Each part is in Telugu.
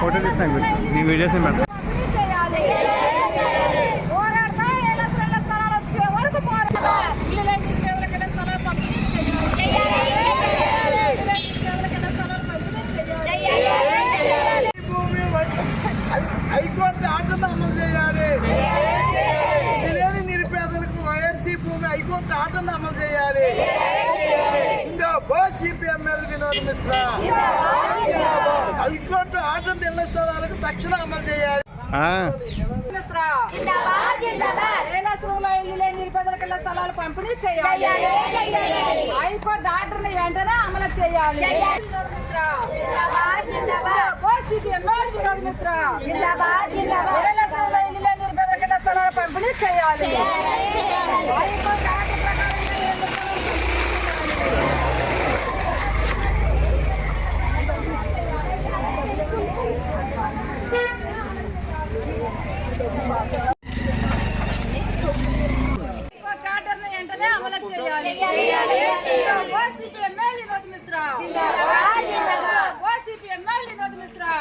ఫోటో తీసిన నీ వీడియోస్ ఏం పెడతా పోరాడతా ఏళ్ళ స్థలాల స్థలాలు వచ్చే వరకు పోరాడతా ఇల్లు లేని పేదలకు ఇళ్ళ స్థలాలు పంపిణీ చేయాలి ఇల్లు లేని పేదలకు ఇళ్ళ స్థలాలు పంపిణీ చేయాలి భూమి హైకోర్టు ఆర్డర్ అమలు చేయాలి లేని నిరుపేదలకు వైఎస్సీ భూమి హైకోర్టు ఆర్డర్ అమలు చేయాలి జిందాబాద్ CPML Vinod Mishra high court order ఇళ్ళ స్థలాలకు తక్షణ అమలు చేయాలి ఏళ్ళ స్థలంలో పంపిణీ చేయాలి. హైకోర్టు ఆర్డర్ని వెంటనే అమలు చేయాలి. ఏళ్ళ స్థలంలో పంపిణీ చేయాలి. హైకోర్టు ఆర్డర్ ప్రకారం ఇల్లు లేని నిరుపేదలకు చార్టర్ను వెంటనే అమలు చేయాలి. ఓసీపీఎంఎల్ వినోద్ మిశ్రా. ఓసీపీఎంఎల్ వినోద్ మిశ్రా.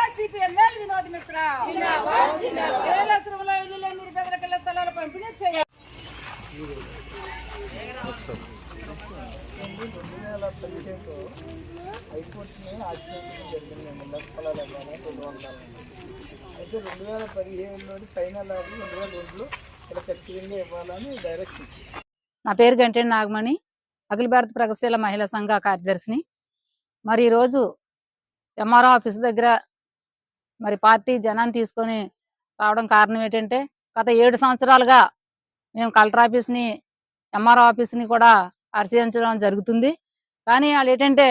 ఓసీపీఎంఎల్ వినోద్ మిశ్రా. ఏళ్ళ తిరుగులో ఇల్లు లేని నిరుపేదలకు ఇళ్ళ స్థలాలు పంపిణీ చేయాలి రెండు హైకోర్టుని ఆశ్రయించడం జరిగిందండి ఇళ్ళ రెండు వందల అయితే రెండు వేల పదిహేడులో ఫైనల్ ఆర్డర్ రెండు వేల రెండులో ఇక్కడ ఖచ్చితంగా ఇవ్వాలని డైరెక్షన్ నా పేరు గంటే నాగమణి అఖిల భారత ప్రగతిశీల మహిళా సంఘ కార్యదర్శిని. మరి ఈరోజు ఎంఆర్ఓ ఆఫీస్ దగ్గర మరి పార్టీ జనాన్ని తీసుకొని రావడం కారణం ఏంటంటే గత ఏడు సంవత్సరాలుగా మేము కలెక్టర్ ఆఫీస్ని ఎంఆర్ఓ ఆఫీస్ని కూడా పరిశీలించడం జరుగుతుంది. కానీ వాళ్ళు ఏంటంటే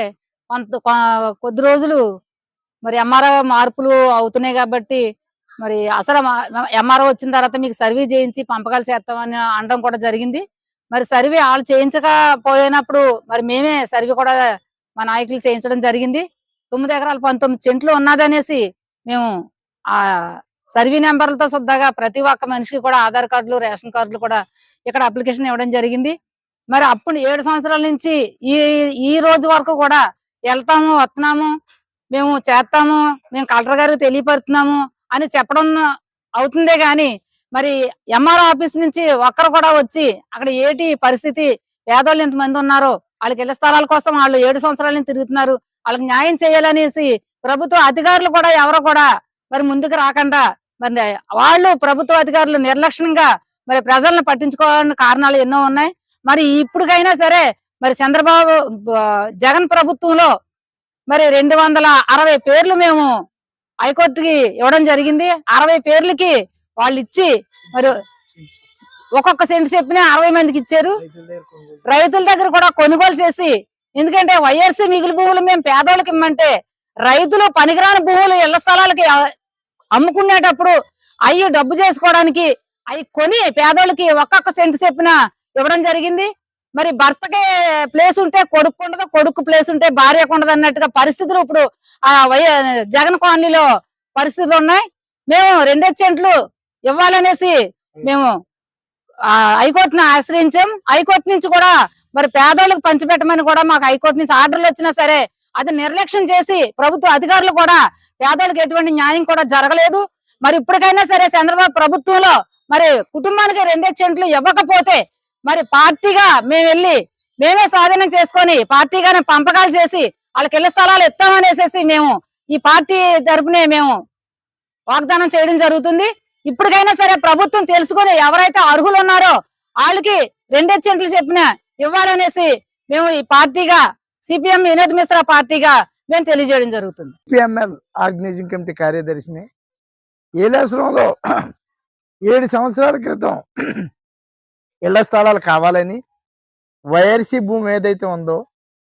కొంత కొ- కొద్ది రోజులు మరి ఎంఆర్ఓ మార్పులు అవుతున్నాయి కాబట్టి మరి అసలు ఎంఆర్ఓ వచ్చిన తర్వాత మీకు సర్వే చేయించి పంపకాలు చేస్తామని అనడం కూడా జరిగింది. మరి సర్వే వాళ్ళు చేయించకపోయినప్పుడు మరి మేమే సర్వే కూడా మా నాయకులు చేయించడం జరిగింది. తొమ్మిది ఎకరాలు పంతొమ్మిది చెంట్లు ఉన్నదనేసి మేము ఆ సర్వే నెంబర్లతో శుద్ధగా ప్రతి ఒక్క మనిషికి కూడా ఆధార్ కార్డులు రేషన్ కార్డులు కూడా ఇక్కడ అప్లికేషన్ ఇవ్వడం జరిగింది. మరి అప్పుడు ఏడు సంవత్సరాల నుంచి ఈ ఈ రోజు వరకు కూడా వెళ్తాము వస్తున్నాము మేము చేస్తాము మేము కలెక్టర్ గారికి తెలియపరుతున్నాము అని చెప్పడం అవుతుందే గాని మరి ఎంఆర్ఓ ఆఫీస్ నుంచి ఒక్కరు కూడా వచ్చి అక్కడ ఏటి పరిస్థితి పేదోళ్ళు ఎంతమంది ఉన్నారో వాళ్ళకి ఇళ్ళ స్థలాల కోసం వాళ్ళు ఏడు సంవత్సరాల నుంచి తిరుగుతున్నారు వాళ్ళకి న్యాయం చేయాలనేసి ప్రభుత్వ అధికారులు కూడా ఎవరో కూడా మరి ముందుకు రాకుండా మరి వాళ్ళు ప్రభుత్వ అధికారులు నిర్లక్ష్యంగా మరి ప్రజలను పట్టించుకోవాలని కారణాలు ఎన్నో ఉన్నాయి. మరి ఇప్పటికైనా సరే మరి చంద్రబాబు జగన్ ప్రభుత్వంలో మరి రెండు వందల అరవై పేర్లు మేము హైకోర్టుకి ఇవ్వడం జరిగింది. అరవై పేర్లకి వాళ్ళు ఇచ్చి మరి ఒక్కొక్క సెంటు చెప్పిన అరవై మందికి ఇచ్చారు. రైతుల దగ్గర కూడా కొనుగోలు చేసి ఎందుకంటే వైఎస్సీ మిగిలి భూములు మేము పేదోళ్ళకి ఇమ్మంటే రైతులు పనికిరాని భూములు ఇళ్ళ స్థలాలకి అమ్ముకునేటప్పుడు అవి డబ్బు చేసుకోవడానికి అవి కొని పేదోళ్ళకి ఒక్కొక్క సెంటు చెప్పిన ఇవ్వడం జరిగింది. మరి భర్తకి ప్లేస్ ఉంటే కొడుకు ఉండదు కొడుకు ప్లేస్ ఉంటే భార్యకు ఉండదు అన్నట్టుగా పరిస్థితులు ఇప్పుడు ఆ వై జగన్ కాలనీలో పరిస్థితులు ఉన్నాయి. మేము రెండే సెంట్లు ఇవ్వాలనేసి మేము ఆ హైకోర్టును ఆశ్రయించాం. హైకోర్టు నుంచి కూడా మరి పేదోళ్ళకి పంచిపెట్టమని కూడా మాకు హైకోర్టు నుంచి ఆర్డర్లు వచ్చినా సరే అది నిర్లక్ష్యం చేసి ప్రభుత్వ అధికారులు కూడా పేదోళ్ళకి ఎటువంటి న్యాయం కూడా జరగలేదు. మరి ఇప్పటికైనా సరే చంద్రబాబు ప్రభుత్వంలో మరి కుటుంబానికి రెండే చెంట్లు ఇవ్వకపోతే మరి పార్టీగా మేము వెళ్ళి మేమే స్వాధీనం చేసుకొని పార్టీగానే పంపకాలు చేసి వాళ్ళకి ఇళ్ళ స్థలాలు ఇస్తామనేసేసి మేము ఈ పార్టీ తరపునే మేము వాగ్దానం చేయడం జరుగుతుంది. ఇప్పటికైనా సరే ప్రభుత్వం తెలుసుకొని ఎవరైతే అర్హులు ఉన్నారో వాళ్ళకి రెండే సెంట్లు చెప్పిన ఇవ్వాలనేసి మేము ఈ పార్టీగా సిపిఎం వినోద్ మిశ్రా పార్టీగా మేము తెలియజేయడం జరుగుతుంది. పిఎంఎల్ ఆర్గనైజింగ్ కమిటీ కార్యదర్శిని ఏలేశ్వరంలో ఏడు సంవత్సరాల క్రితం ఇళ్ళ స్థలాలు కావాలని వైఆర్సీ భూమి ఏదైతే ఉందో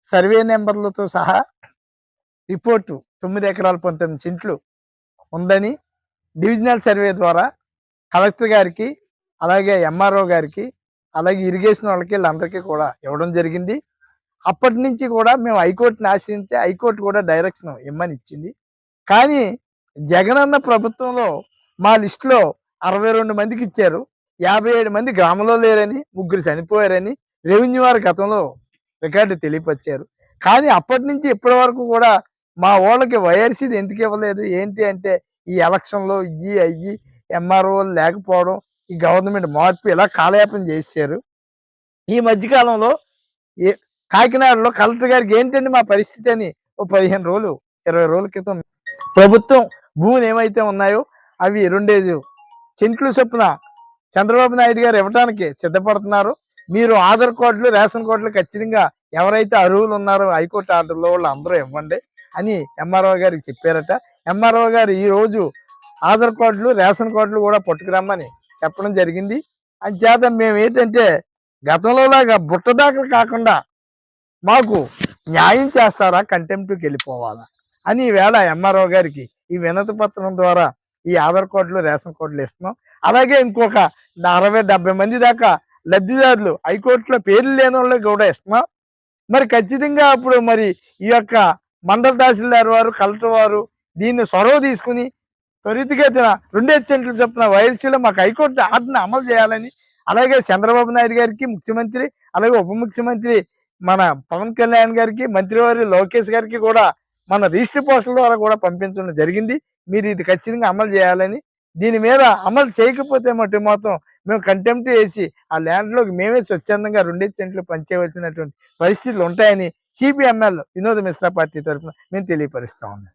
సర్వే నెంబర్లతో సహా రిపోర్టు తొమ్మిది ఎకరాల పంతొమ్మిది సెంట్లు ఉందని డివిజనల్ సర్వే ద్వారా కలెక్టర్ గారికి అలాగే ఎంఆర్ఓ గారికి అలాగే ఇరిగేషన్ వాళ్ళకి వీళ్ళందరికీ కూడా ఇవ్వడం జరిగింది. అప్పటి నుంచి కూడా మేము హైకోర్టుని ఆశ్రయించి హైకోర్టు కూడా డైరెక్షన్ ఇమ్మని ఇచ్చింది. కానీ జగనన్న ప్రభుత్వంలో మా లిస్టులో అరవై రెండు మందికి ఇచ్చారు. యాభై ఏడు మంది గ్రామంలో లేరని ముగ్గురు చనిపోయారని రెవెన్యూ వారి గతంలో రికార్డు తెలియపరిచారు. కానీ అప్పటి నుంచి ఇప్పటి వరకు కూడా మా వాళ్ళకి వైఆర్సీది ఎందుకు ఇవ్వలేదు? ఏంటి అంటే ఈ ఎలక్షన్లో ఇవి అయ్యి ఎంఆర్ఓలు లేకపోవడం ఈ గవర్నమెంట్ మార్పు ఇలా కాలయాపన చేశారు. ఈ మధ్యకాలంలో ఏ కాకినాడలో కలెక్టర్ గారికి ఏంటండి మా పరిస్థితి అని ఓ పదిహేను రోజులు ఇరవై రోజుల క్రితం ప్రభుత్వం భూములు ఏమైతే ఉన్నాయో అవి రెండేజు. చెంట్లు చొప్పున చంద్రబాబు నాయుడు గారు ఇవ్వడానికి సిద్ధపడుతున్నారు. మీరు ఆధార్ కార్డులు రేషన్ కార్డులు ఖచ్చితంగా ఎవరైతే అర్హులు ఉన్నారో హైకోర్టు ఆర్డర్లో వాళ్ళు అందరూ ఇవ్వండి అని ఎంఆర్ఓ గారికి చెప్పారట. ఎంఆర్ఓ గారు ఈ రోజు ఆధార్ కార్డులు రేషన్ కార్డులు కూడా పట్టుకురమ్మని చెప్పడం జరిగింది. అంచేత మేము ఏంటంటే గతంలో లాగా బుట్ట దాఖలు కాకుండా మాకు న్యాయం చేస్తారా కంటెంప్ట్కి వెళ్ళిపోవాలా అని ఈవేళ ఎంఆర్ఓ గారికి ఈ వినతి పత్రం ద్వారా ఈ ఆధార్ కార్డులు రేషన్ కార్డులు ఇస్తున్నాం. అలాగే ఇంకొక అరవై డెబ్బై మంది దాకా లబ్ధిదారులు హైకోర్టులో పేర్లు లేని వాళ్ళకి కూడా ఇస్తున్నాం. మరి ఖచ్చితంగా అప్పుడు మరి ఈ యొక్క మండల తహసీల్దార్ వారు కలెక్టర్ వారు దీన్ని చొరవ తీసుకుని త్వరితగతిన రెండే సెంట్లు చొప్పున వైఎస్సీలో మాకు హైకోర్టు ఆర్డర్ని అమలు చేయాలని అలాగే చంద్రబాబు నాయుడు గారికి ముఖ్యమంత్రి అలాగే ఉప ముఖ్యమంత్రి మన పవన్ కళ్యాణ్ గారికి మంత్రివారి లోకేష్ గారికి కూడా మన రిజిస్టర్ పోస్టుల ద్వారా కూడా పంపించడం జరిగింది. మీరు ఇది ఖచ్చితంగా అమలు చేయాలని దీని మీద అమలు చేయకపోతే మటు మాత్రం మేము కంటెంప్ట్ చేసి ఆ ల్యాండ్లోకి మేమే స్వచ్ఛందంగా రెండే సెంట్లు పంచేయవలసినటువంటి పరిస్థితులు ఉంటాయని సిపిఎంఎల్ వినోద మిశ్రా పార్టీ తరఫున మేము తెలియపరుస్తా ఉన్నాం.